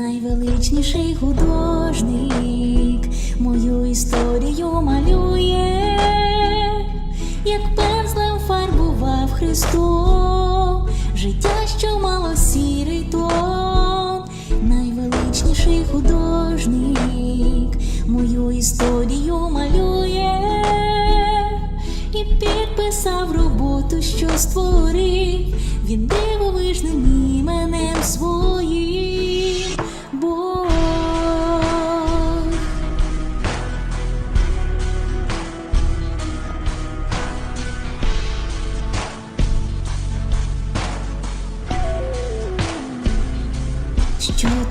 найвеличніший художник. Мою історію малює, як пензлем фарбував Христом життя, що мало сірий тон, найвеличніший художник. Мою історію малює і підписав роботу, що створив. Він дивовижним іменем своїм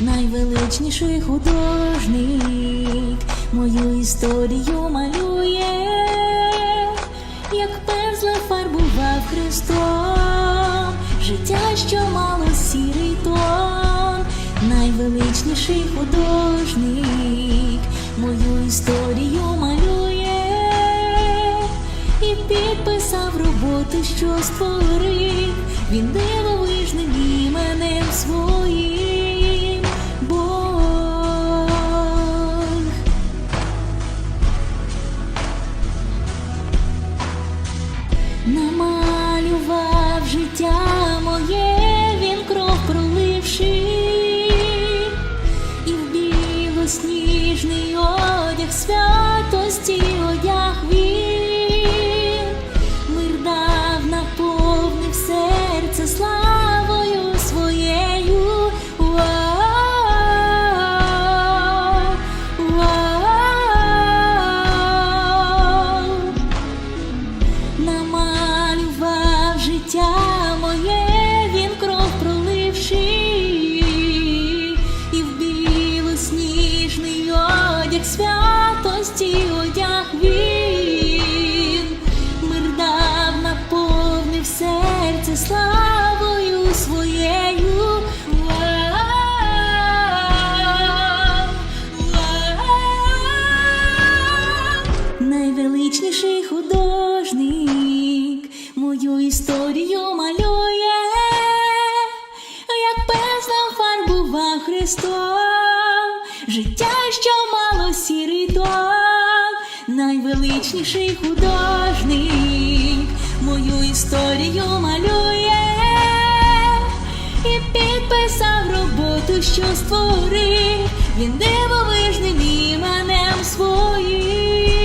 найвеличніший художник мою історію малює, як пензлем фарбував Христом життя, що мало сірий тон, найвеличніший художник мою історію малює і підписав роботу, що створив. Він дивовижним іменем своїм Найвеличніший художник. Мою історію малює, як пензлем фарбував Христом. Життя, що мало сірий тон, найвеличніший художник. Мою історію малює. І підписав роботу, що створив. Він дивовижним іменем своїм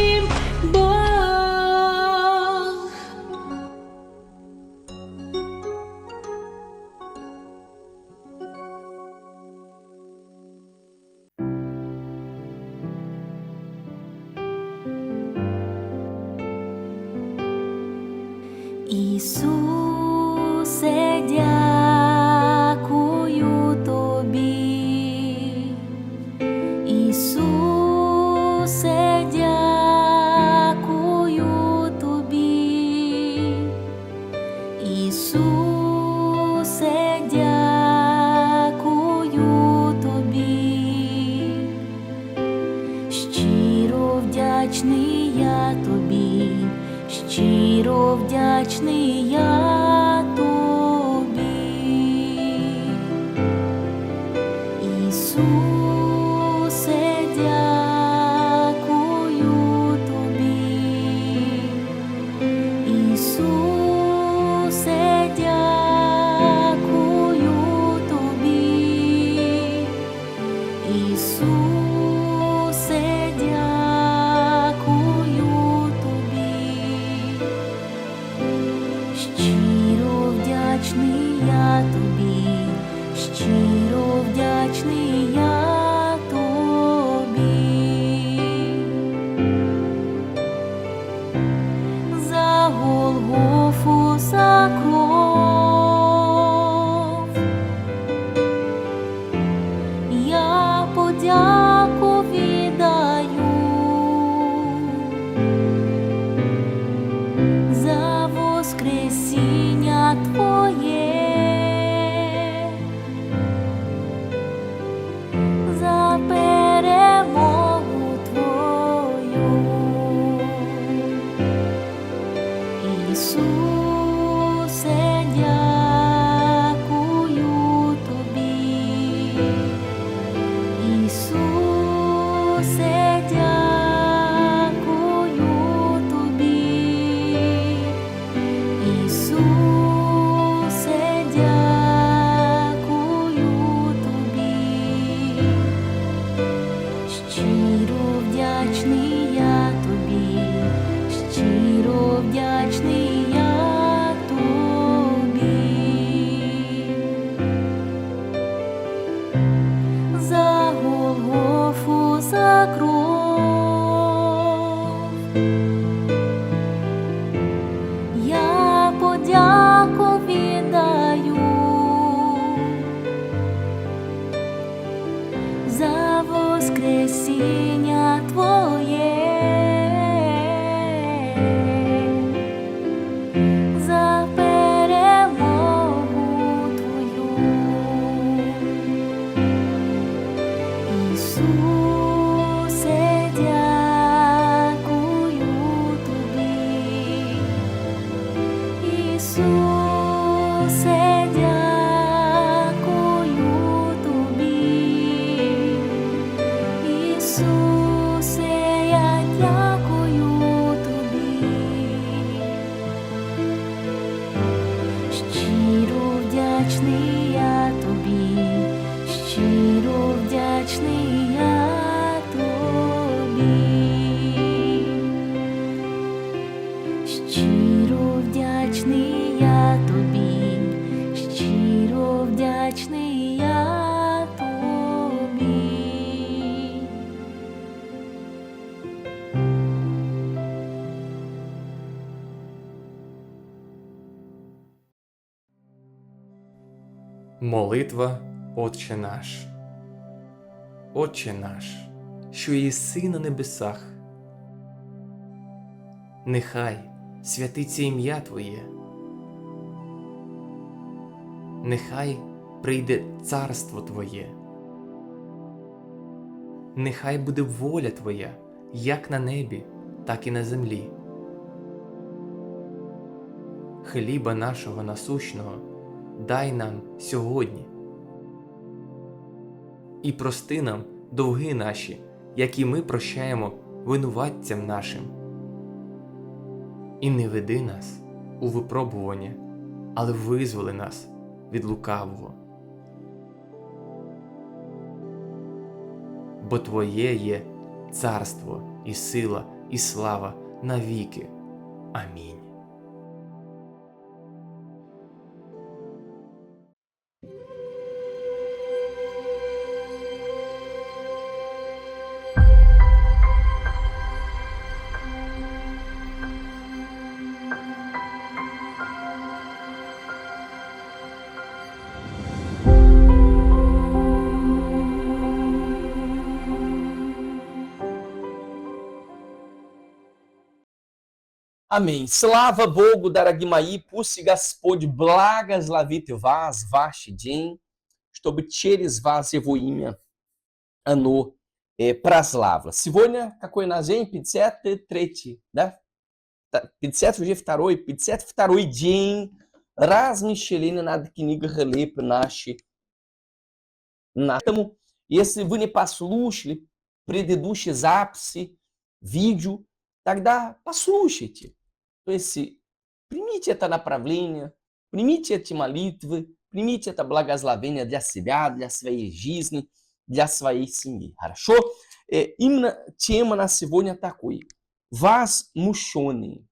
воскресіння Твоє, Щиро вдячний я тобі, щиро вдячний. Молитва Отче наш. Отче наш, що єси на небесах. Нехай святиться ім'я Твоє. Нехай прийде царство Твоє. Нехай буде воля Твоя, як на небі, так і на землі. Хліба нашого насущного дай нам сьогодні. І прости нам довги наші, які ми прощаємо винуватцям нашим. І не веди нас у випробування, але визволи нас від лукавого. Бо Твоє є царство і сила, і слава навіки. Амінь. Аминь. Слава Богу, дорогие мои, пусть Господь благословит вас, ваш день, чтобы через вас его имя, оно э, прославило. Сегодня какой у нас день? 53, да? Та- 52, 52 день размышления над книгой Хлеб наши. На- Поэтому, если вы не послушали предыдущие записи, видео, тогда послушайте. То есть э, примите это направление, примите эти молитвы, примите это благословение для себя, для своей жизни, для своей семьи. Хорошо? Э, Именно тема на сегодня такой. Возмущенные.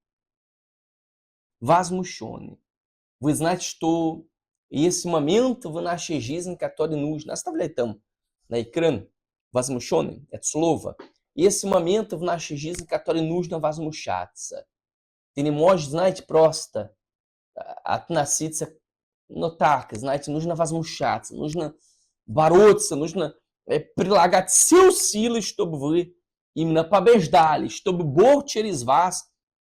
Возмущенные. Вы знаете, что И esse момент в нашей жизни, который нужно, оставляй там на экран возмущенный, это слово. И esse момент в нашей жизни, который нужно возмущаться. Ты не можешь, знаете, просто а, относиться, ну так, знаете, нужно возмущаться, нужно бороться, нужно э, прилагать все силы, чтобы вы именно побеждали, чтобы Бог через вас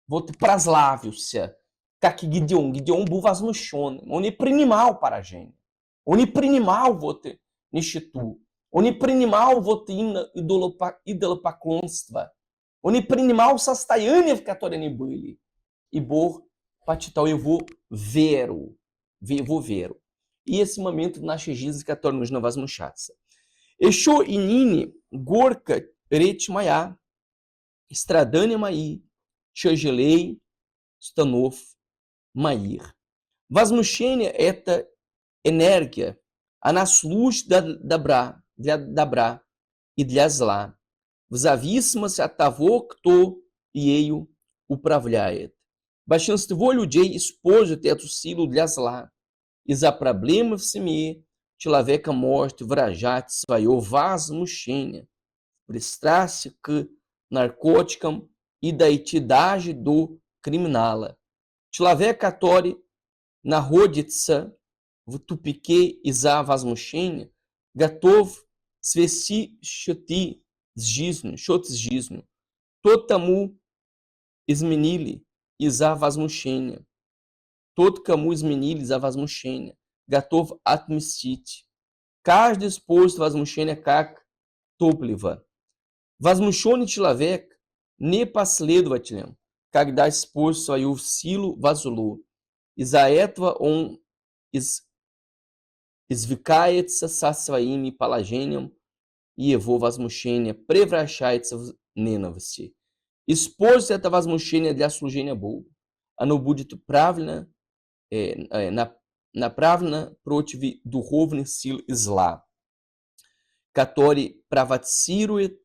вот прославился, как и Гедеон. Гедеон был возмущенным, он не принимал поражение, он не принимал вот нищету, он не принимал вот именно идолопа- идолопоклонство, он не принимал состояние, в котором они были. И Бог почитал его веру, его веру. И esse момento в нашей жизни, в котором нужно возмущаться. Еще и нині горько речь моя, и страдания мои, тяжелей станов моих. Возмущение – это энергия. Она служит для добра, для добра и для зла, в зависимости от того, кто ею управляет. Большинство людей используют эту силу для зла. Из-за проблемы в семье человека может выражать свое возмущение, пристрастие к наркотикам и дойти даже до криминала. Человек, который находится в тупике из-за возмущения, готов свести счеты с жизнью, счет с жизнью. Тот тому изменили из-за возмущения. Тот, кому изменили из-за возмущения, готов отмстить. Каждый использует возмущение как топливо. Возмущенный человек непоследователен, когда использует свою силу во зло. Из-за этого он из, извлекается со своими положением, и его возмущение превращается в ненависть. Используй это возмущение для служения Богу. Оно будет правильно э, э, на- направлено против духовных сил и зла, который провоцирует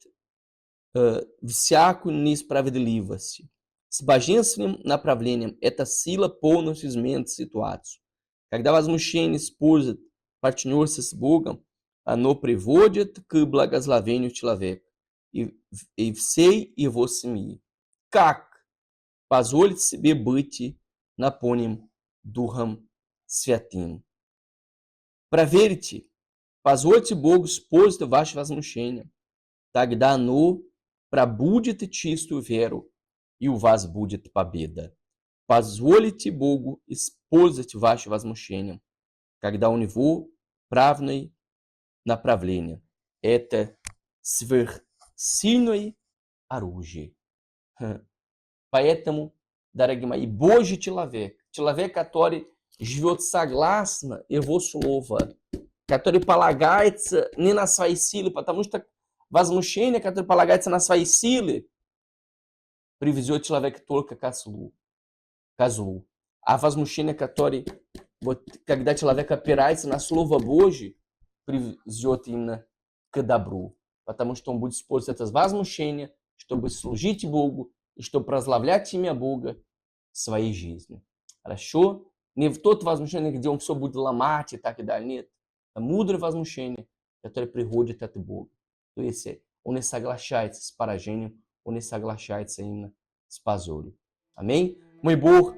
э, всякую несправедливость. С божественным направлением эта сила полностью изменит ситуацию. Когда возмущение использует партнерство с Богом, оно приводит к благословению человека и, и всей его семьи. Как позволить себе быть наполненным Духом Святым? Проверьте, позвольте Богу использовать ваше возмущение. Тогда оно пробудет чистую веру, и у вас будет победа. Позволите Богу использовать ваше возмущение, когда у него правное направление. Это сверхсильное оружие. Хм. Поэтому, дорогие мои, Божий человек, человек, который живет согласно Его Слово, который полагается не на свои силы, потому что возмущение, которое полагается на свои силы, приведет человека только к злу. К злу. А возмущение, которое, вот, когда человек опирается на Слово Божье, приведет именно к добру. Потому что он будет использовать это возмущение, чтобы служить Богу и чтобы прославлять имя Бога в своей жизни. Хорошо? Не в тот возмущение, где он все будет ломать и так и далее. Нет. Это мудрое возмущение, которое приходит от Бога. То есть он не соглашается с поражением, он не соглашается именно с позором. Амém? Мой Бог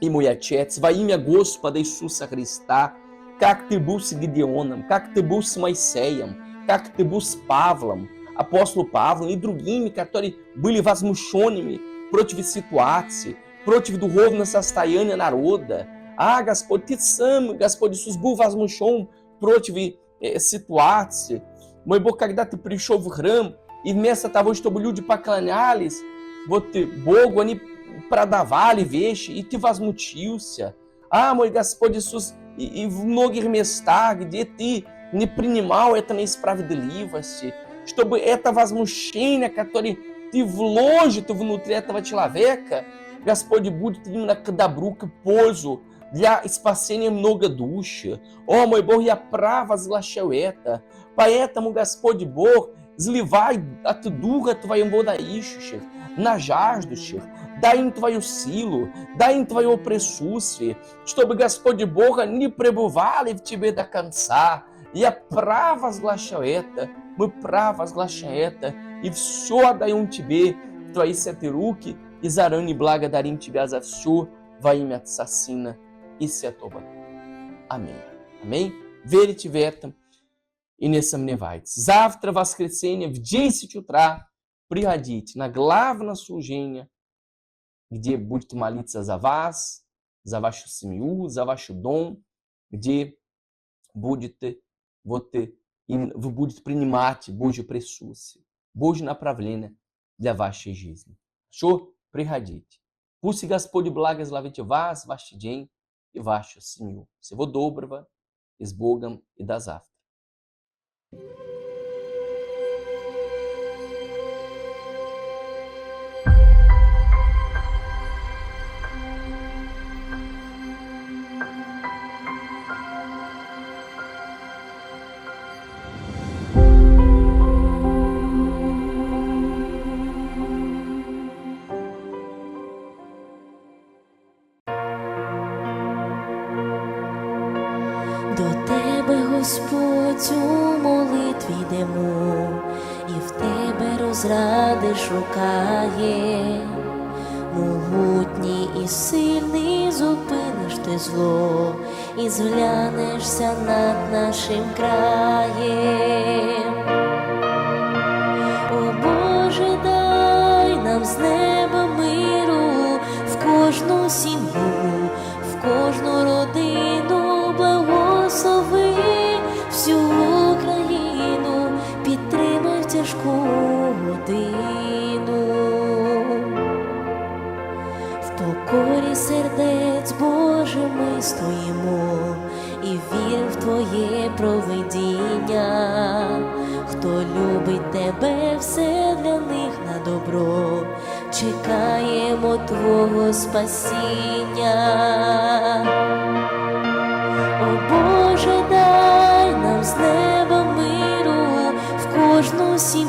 и мой Отец, во имя Господа Иисуса Христа, как ты был с Гедеоном, как ты был с Моисеем, как ты был с Павлом, апостолом Павлом и другими, которые были возмущенными против ситуации, против духовного состояния народа. А, Господь, ты сам, Господь Иисус, был возмущен против э, ситуации. Мой Бог, когда ты пришел в храм, и вместо того, чтобы люди поклонялись, вот ты, Богу, они продавали вещи, и ты возмутился. А, мой Господь Иисус, и, и в многих местах, где ты не принимал это несправедливости, чтобы это возмущение, которое ты вложит внутри этого человека, Господь будет именно к добру, к пользу, для спасения много душ. О, мой Бог, я провозглашаю это. Поэтому, Господь Бог, зливай от Духа Твоего на ищущих, на жаждущих. дай им Твою силу, дай им Твое присутствие, чтобы, Господь Бога, не пребывали в Тебе до конца. Я провозглашаю это, мы провозглашаем это, и все отдаем Тебе, в Твои святые руки, и заранее благодарим Тебя за все во имя Отца, Сына и Святого. Аминь. Аминь. Верите в это и не сомневайтесь. Завтра, воскресенье, в 10 утра, приходите на главное служение, где будете молиться за вас, за вашу семью, за ваш дом, где будете, вот, и вы будете принимать Божье присутствие, Божье направление для вашей жизни. Что? Приходите. Пусть Господь благословит вас, ваш день и вашу семью. Всего доброго и с Богом и до завтра. нашим краєм. О Боже, дай нам з неба миру в кожну сім'ю, в кожну родину благослови всю Україну, підтримай в тяжку годину. В покорі сердець Боже ми стоїмо і віримо в Твоє провидіння. Хто любить тебе, все для них на добро, чекаємо Твого спасіння. О Боже, дай нам з неба миру в кожну сім'ю,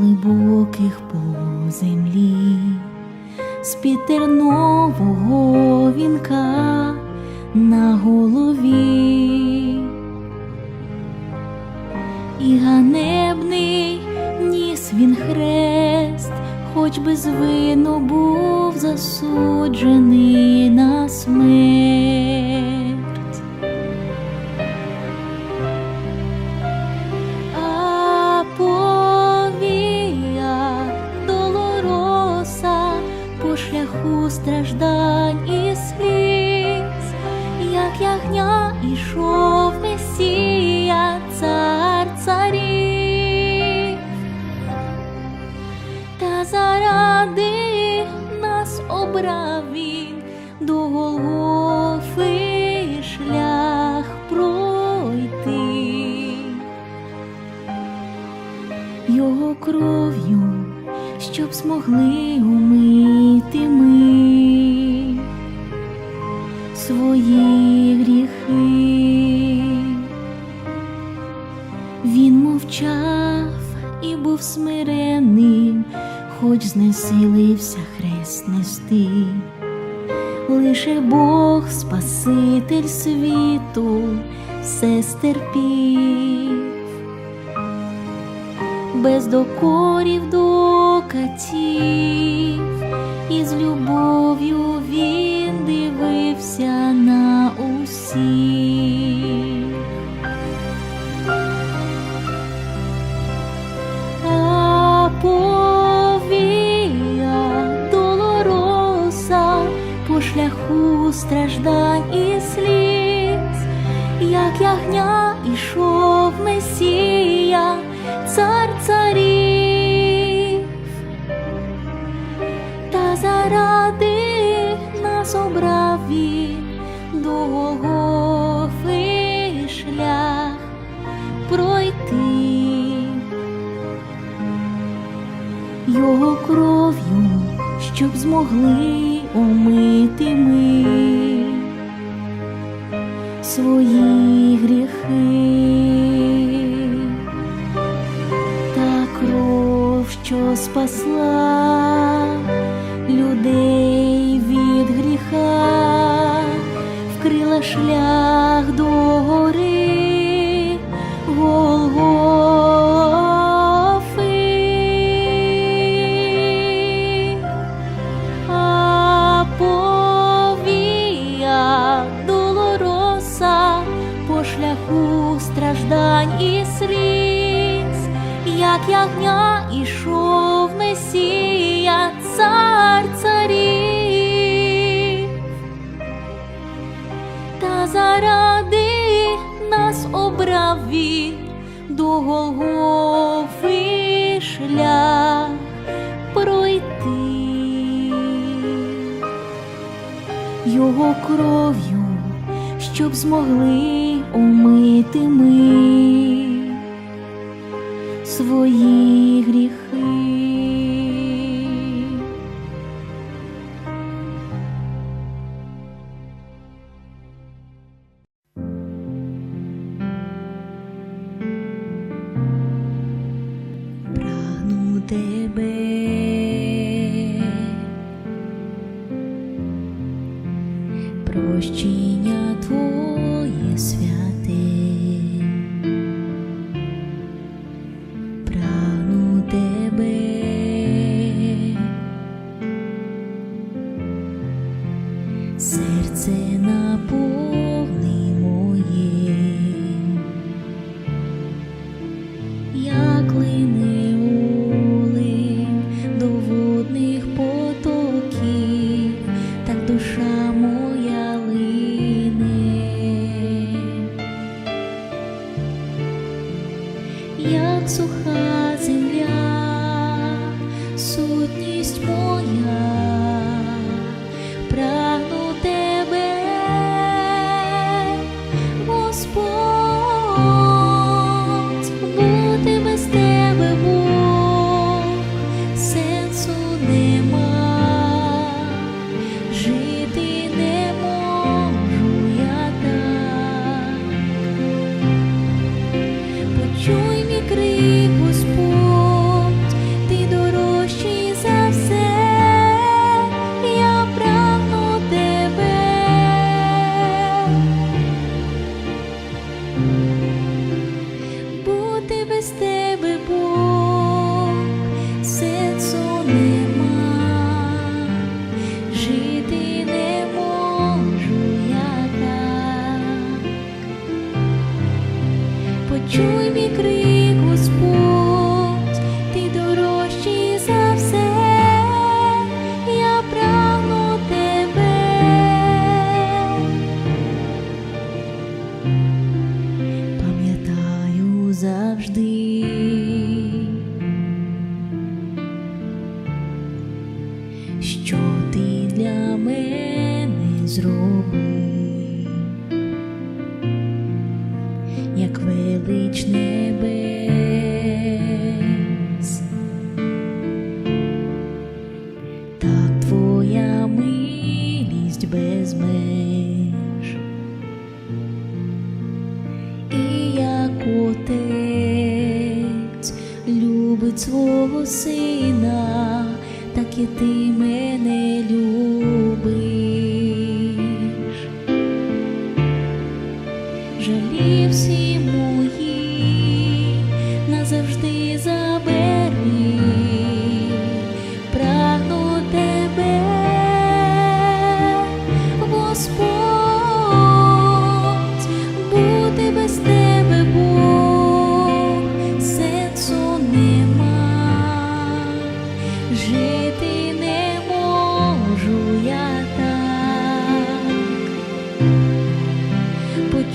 глибоких по землі, з під тернового вінка на голові. І ганебний ніс він хрест, хоч без вину був засуджений на смерть. він до Голгофи шлях пройти, його кров'ю, щоб змогли умити ми свої гріхи, він мовчав і був смиренним. Хоч знесилився хрест ясності, лише Бог, Спаситель світу, все стерпів, без докорів докатів і з любов'ю. змогли умити ми свої гріхи та кров, що спасла людей від гріха, вкрила шлях. діти ми свої.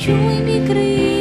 Почуй мій крик,